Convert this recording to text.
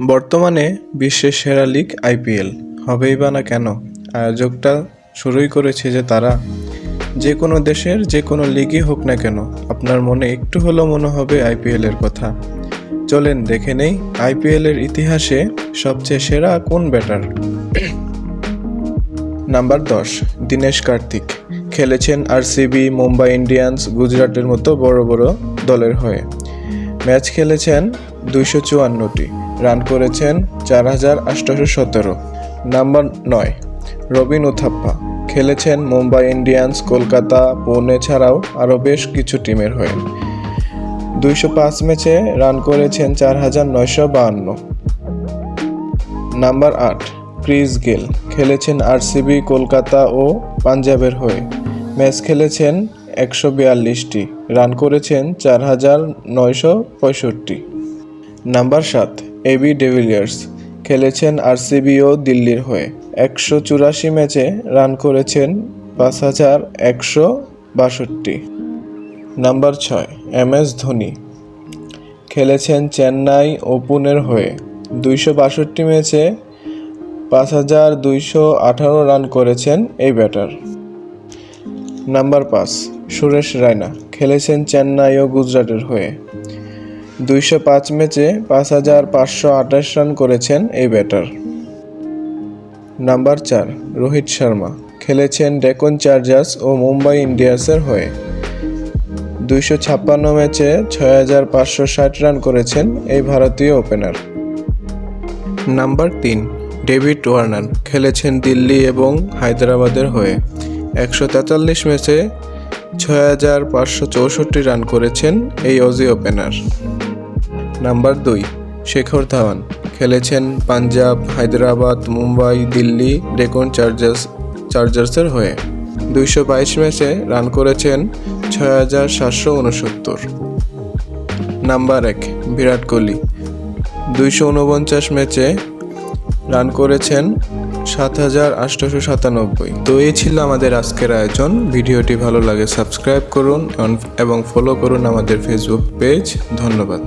বর্তমানে বিশ্বের সেরা লিগ আইপিএল, হবেই বা না কেন? আয়োজকটা শুরুই করেছে যে তারা। যে কোনো দেশের যে কোনো লিগই হোক না কেন, আপনার মনে একটু হলেও মনে হবে আইপিএলের কথা। চলেন দেখে নেই আইপিএলের ইতিহাসে সবচেয়ে সেরা কোন ব্যাটার। নাম্বার দশ, দীনেশ কার্তিক। খেলেছেন আর আরসিবি, মুম্বাই ইন্ডিয়ান্স, গুজরাটের মতো বড় বড় দলের হয়ে। ম্যাচ খেলেছেন দুইশো চুয়ান্নটি। রান করেছেন চার হাজার আটশোশো সতেরো। নাম্বার নয়, রবিন উথাপ্পা। খেলেছেন মুম্বাই ইন্ডিয়ান্স, কলকাতা, পুনে ছাড়াও আরও বেশ কিছু টিমের হয়ে। দুইশো পাঁচ ম্যাচে রান করেছেন চার হাজার নয়শো বাহান্ন। নাম্বার আট, ক্রিস গেল। খেলেছেন আরসিবি, কলকাতা ও পাঞ্জাবের হয়ে। ম্যাচ খেলেছেন একশো বিয়াল্লিশটি। রান করেছেন চার হাজার নয়শো পঁয়ষট্টি। নাম্বার সাত এবি ডেভিলিয়ার্স খেলেছেন আরসিবি ও দিল্লির হয়ে। একশো চুরাশি ম্যাচে রান করেছেন পাঁচ হাজার একশো বাষট্টি। নাম্বার ছয়, এম এস ধোনি খেলেছেন চেন্নাই ওপেনের হয়ে। দুইশো বাষট্টি ম্যাচে পাঁচ হাজার দুইশো আঠারো রান করেছেন এই ব্যাটার। নাম্বার পাঁচ, সুরেশ রায়না খেলেছেন চেন্নাই ও গুজরাটের হয়ে। দুইশো পাঁচ ম্যাচে পাঁচ হাজার পাঁচশো আঠাশ রান করেছেন এই ব্যাটার। নাম্বার চার, রোহিত শর্মা। খেলেছেন ডেকন চার্জার্স ও মুম্বাই ইন্ডিয়ান্সের হয়ে। দুইশো ছাপ্পান্ন ম্যাচে ছয় হাজার পাঁচশো ষাট রান করেছেন এই ভারতীয় ওপেনার। নাম্বার তিন, ডেভিড ওয়ার্নার। খেলেছেন দিল্লি এবং হায়দ্রাবাদের হয়ে। একশো তেতাল্লিশ ম্যাচে ছয় হাজার পাঁচশো চৌষট্টি রান করেছেন এই অজি ওপেনার। নাম্বার দুই, শেখর ধাওয়ান। খেলেছেন পাঞ্জাব, হায়দ্রাবাদ, মুম্বাই, দিল্লি, ডেকন চার্জার্স, চার্জার্সের হয়ে। দুইশো বাইশ ম্যাচে রান করেছেন ছয় হাজার সাতশো উনসত্তর। নাম্বার এক, বিরাট কোহলি। দুইশো উনপঞ্চাশ ম্যাচে রান করেছেন সাত হাজার আটশোশো সাতানব্বই। তো এই ছিল আমাদের আজকের আয়োজন। ভিডিওটি ভালো লাগে সাবস্ক্রাইব করুন এবং ফলো করুন আমাদের ফেসবুক পেজ। ধন্যবাদ।